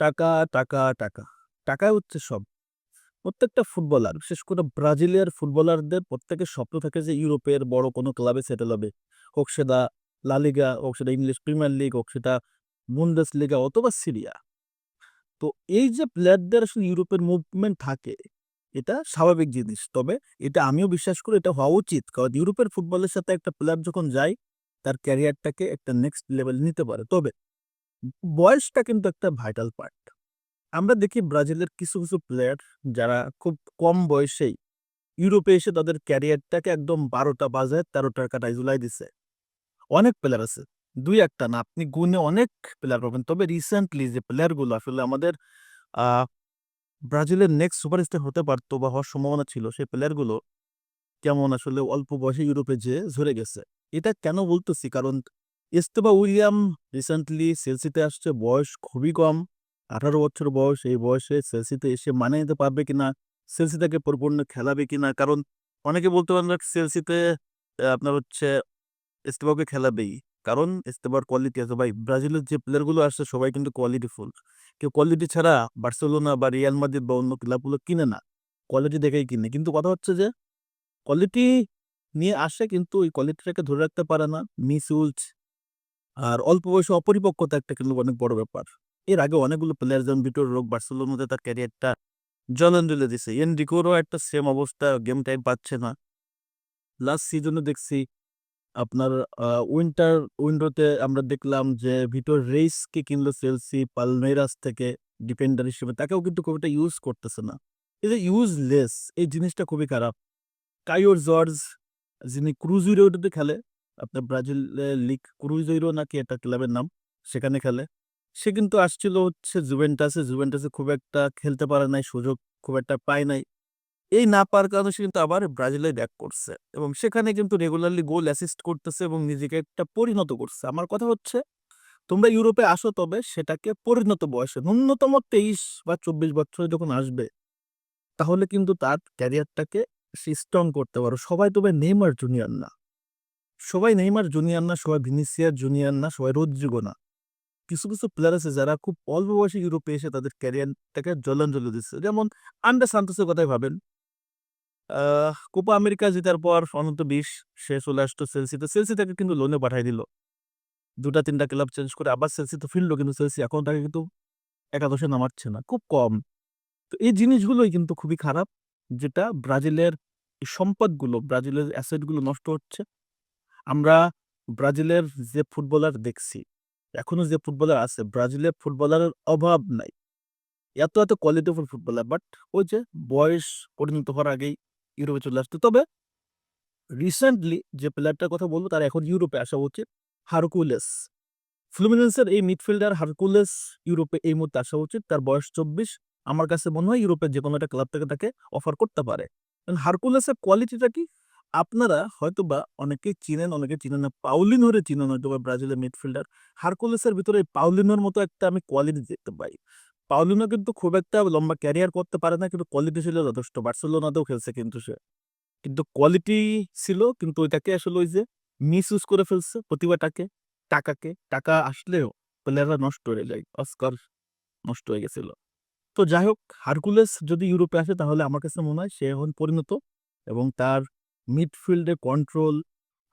টাকা, টাকা, টাকা। টাকাই হচ্ছে সব। প্রত্যেকটা ফুটবলার, বিশেষ করে ব্রাজিলিয়ার ফুটবলারদের প্রত্যেকের স্বপ্ন থাকে যে ইউরোপের বড় কোনো ক্লাবে সেটেল হবে। হোক সেটা লা লিগা, হোক সেটা ইংলিশ প্রিমিয়ার লিগ, হোক সেটা বুন্দেসলিগা অথবা সিরিয়া। তো এই যে প্লেয়ারদের আসলে ইউরোপের মুভমেন্ট থাকে, এটা স্বাভাবিক জিনিস। তবে এটা আমিও বিশ্বাস করি এটা হওয়া উচিত। কারণ ইউরোপের ফুটবলের সাথে একটা প্লেয়ার যখন যায়, তার ক্যারিয়ারটাকে একটা নেক্সট লেভেল নিতে পারে। তবে বয়সটা কিন্তু একটা ভাইটাল পার্ট। আমরা দেখি ব্রাজিলের কিছু, কিছু প্লেয়ার যারা খুব কম বয়সেই ইউরোপে এসে তাদের ক্যারিয়ারটাকে একদম ১২ টা বাজায় ১৩ টার কাঁটায় ঝুলাই দিছে। অনেক প্লেয়ার আছে। ২-১ টা না, আপনি গুণে অনেক প্লেয়ার পাবেন। তবে রিসেন্টলি যে প্লেয়ারগুলো আসলে আমাদের ব্রাজিলের নেক্সট সুপারস্টার হতে পারত বা হওয়ার সম্ভাবনা ছিল, সেই প্লেয়ারগুলো কেমন আসলে অল্প বয়সে ইউরোপে যেয়ে ঝরে গেছে। এটা কেন বলতেছি? কারণ এস্তেবা উইলিয়াম রিসেন্টলি সেলসিতে আসছে। বয়স খুবই কম। ১৮ বছর বয়স। এই বয়সে সেলসিতে এসে মানে নিতে পারবে কিনা? চেলসি তাকে পরিপূর্ণ খেলাবে কিনা? কারণ অনেকে বলতে পারেন যে চেলসিতে আপনার হচ্ছে এস্তেবাকে খেলাবেই। কারণ এস্তেবার কোয়ালিটি আছে ভাই। ব্রাজিলের যে প্লেয়ারগুলো আসছে, সবাই কিন্তু কোয়ালিটিফুল। কেউ কোয়ালিটি ছাড়া বার্সেলোনা বা রিয়াল মাদ্রিদ বা অন্য ক্লাবগুলো কিনে না। কোয়ালিটি দেখেই কিনে। কিন্তু কথা হচ্ছে যে কোয়ালিটি নিয়ে আসে, কিন্তু ওই কোয়ালিটিটাকে ধরে রাখতে পারে না। মিস আর অল্প বয়সে অপরিপক্কতা একটা কিন্তু অনেক বড় ব্যাপার। এর আগে অনেকগুলো প্লেয়ার যেমন ভিটোর রোগ বার্সেলোনাতে তার ক্যারিয়ারটা জলাঞ্জলি দিছে। এনরিকোরও একটা সেম অবস্থা, গেম টাইম পাচ্ছে না। লাস্ট সিজনে দেখছি আপনার উইন্টার উইন্ডোতে আমরা দেখলাম যে ভিটোর রেইসকে কিনলো চেলসি পালমেইরাস থেকে ডিফেন্ডার হিসেবে। তাকেও কিন্তু খুব একটা ইউজ করতেছে না। এই যে ইউজলেস এই জিনিসটা খুবই খারাপ। কাইওর জর্জ যিনি ক্রুজেইরোতে খেলে, আপনার ব্রাজিলের লিগ ক্রুজেইরো নাকি একটা ক্লাবের নাম, সেখানে খেলে। সে কিন্তু আসছিল হচ্ছে জুভেন্টাসে। জুভেন্টাসে খুব একটা খেলতে পারে নাই, সুযোগ খুব একটা পায় নাই। এই না পাওয়ার কারণে সে কিন্তু আবার ব্রাজিলে ব্যাক করছে এবং সেখানে কিন্তু রেগুলারলি গোল অ্যাসিস্ট করতেছে এবং নিজেকে একটা পরিণত করছে। আমার কথা হচ্ছে, তোমরা ইউরোপে আসো তবে সেটাকে পরিণত বয়সে ন্যূনতম ২৩ বা ২৪ বছরে যখন আসবে, তাহলে কিন্তু তার ক্যারিয়ারটাকে সে স্ট্রং করতে পারো। সবাই তবে নেইমার জুনিয়র না। সবাই নেইমার জুনিয়র না, সবাই ভিনিসিয়াস জুনিয়র না, সবাই রদ্রিগো না। কিছু, কিছু প্লেয়ার আছে যারা খুব অল্প বয়সে ইউরোপে এসে তাদের ক্যারিয়ারটাকে জলাঞ্জলি দিচ্ছে। যেমন আন্ডে সান্তোসের কথাই ভাবেন। কোপা আমেরিকা জেতার পর অনূর্ধ্ব-২০ সে চলে আসতো চেলসিতে। চেলসি তাকে কিন্তু লোনে পাঠাই দিল। দুটা তিনটা ক্লাব চেঞ্জ করে আবার চেলসিতে ফিরল কিন্তু সেলসি এখন তাকে কিন্তু একাদশে নামাচ্ছে না। খুব কম। তো এই জিনিসগুলোই কিন্তু খুবই খারাপ। যেটা ব্রাজিলের সম্পদগুলো, ব্রাজিলের অ্যাসেটগুলো নষ্ট হচ্ছে। আমরা ব্রাজিলের যে ফুটবলার দেখছি, এখনও যে ফুটবলার আছে, ব্রাজিলের ফুটবলারের অভাব নাই। এত, এত কোয়ালিটিফুল ফুটবলার বাট ওই যে বয়স পরিণত হওয়ার আগেই ইউরোপে চলে আসতো তবে রিসেন্টলি যে প্লেয়ারটার কথা বলব তার এখন ইউরোপে আসা উচিত। হারকুলেস। ফ্লুমিনেন্সের এই মিডফিল্ডার হারকুলেস ইউরোপে এই মুহূর্তে আসা উচিত। তার বয়স ২৪ আমার কাছে মনে হয় ইউরোপের যেকোনো একটা ক্লাব থেকে তাকে অফার করতে পারে। হারকুলেসের কোয়ালিটিটা কি? আপনারা হয়তোবা অনেকেই চিনেন, অনেকে চিনেন না। পাউলিনোরে চিনেন হয়তোবা ব্রাজিলের মিডফিল্ডার। হারকুলেসের ভিতরে পাউলিনোর মতো একটা আমি কোয়ালিটি দেখতে পাই। পাউলিনো কিন্তু খুব একটা লম্বা ক্যারিয়ার করতে পারে না কিন্তু কোয়ালিটি ছিল যথেষ্ট। বার্সেলোনাতেও খেলছে কিন্তু সে। কিন্তু কোয়ালিটি ছিল কিন্তু ওইটাকে আসলে ওই যে মিসইউজ করে ফেলছে প্রতিভাটাকে, টাকাকে। টাকা আসলেও প্লেয়াররা নষ্ট হয়ে যায়। অস্কার নষ্ট হয়ে গেছিল। তো যাই হোক হারকুলেস যদি ইউরোপে আসে তাহলে আমার কাছে মনে হয় সে এখন পরিণত এবং তার মিডফিল্ডে কন্ট্রোল,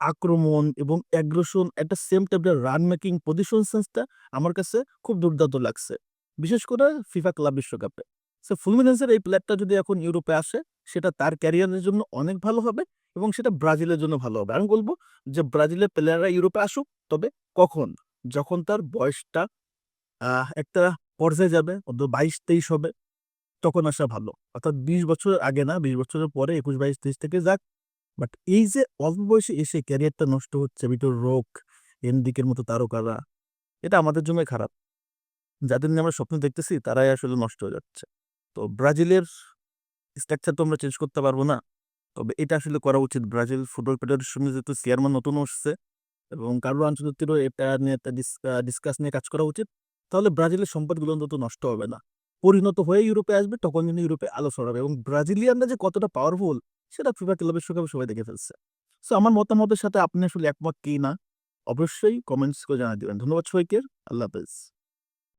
আক্রমণ এবং অ্যাগ্রেশন একটা সেম টাইপের রান মেকিং পজিশন সেন্সটা আমার কাছে খুব দুর্দান্ত লাগছে। বিশেষ করে ফিফা ক্লাব বিশ্বকাপে। সো ফ্লুমিনেন্সের এই প্লেয়ারটা যদি এখন ইউরোপে আসে, সেটা তার ক্যারিয়ারের জন্য অনেক ভালো হবে এবং সেটা ব্রাজিলের জন্য ভালো হবে। আমি বলব যে ব্রাজিলের প্লেয়াররা ইউরোপে আসুক, তবে কখন? যখন তার বয়সটা একটা পর্যায়ে যাবে, অন্তত ২২-২৩ হবে, তখন আসা ভালো। অর্থাৎ বিশ বছর আগে না, ২০ বছরের পরে ২১, ২২, ২৩ থেকে যাক। বাট এই যে অল্প বয়সে এসে ক্যারিয়ারটা নষ্ট হচ্ছে, ভিটোর রোক, এনরিকের মতো তারকারা, এটা আমাদের জন্যই খারাপ। যাদের নিয়ে আমরা স্বপ্ন দেখতেছি তারাই আসলে নষ্ট হয়ে যাচ্ছে। তো ব্রাজিলের স্ট্রাকচার তো আমরা চেঞ্জ করতে পারব না। তবে এটা আসলে করা উচিত। ব্রাজিল ফুটবল ফেডারেশনের যেহেতু চেয়ারম্যান নতুন আসছে এবং কার্লো আনচেলত্তিরও এটা নিয়ে একটা ডিসকাস নিয়ে কাজ করা উচিত। তাহলে ব্রাজিলের সম্পদগুলো অন্তত নষ্ট হবে না। পরিণত হয়ে ইউরোপে আসবে তখন কিন্তু ইউরোপে আলো ছড়াবে এবং ব্রাজিলিয়ানরা যে কতটা পাওয়ারফুল সেটা ফিফা ক্লাব বিশ্বকাপে সবাই দেখে ফেলছে। সো আমার মতামতের সাথে আপনি আসলে একমত কি না? অবশ্যই কমেন্টস করে জানায় দেবেন ধন্যবাদ সবাইকে। আল্লাহ হাফেজ।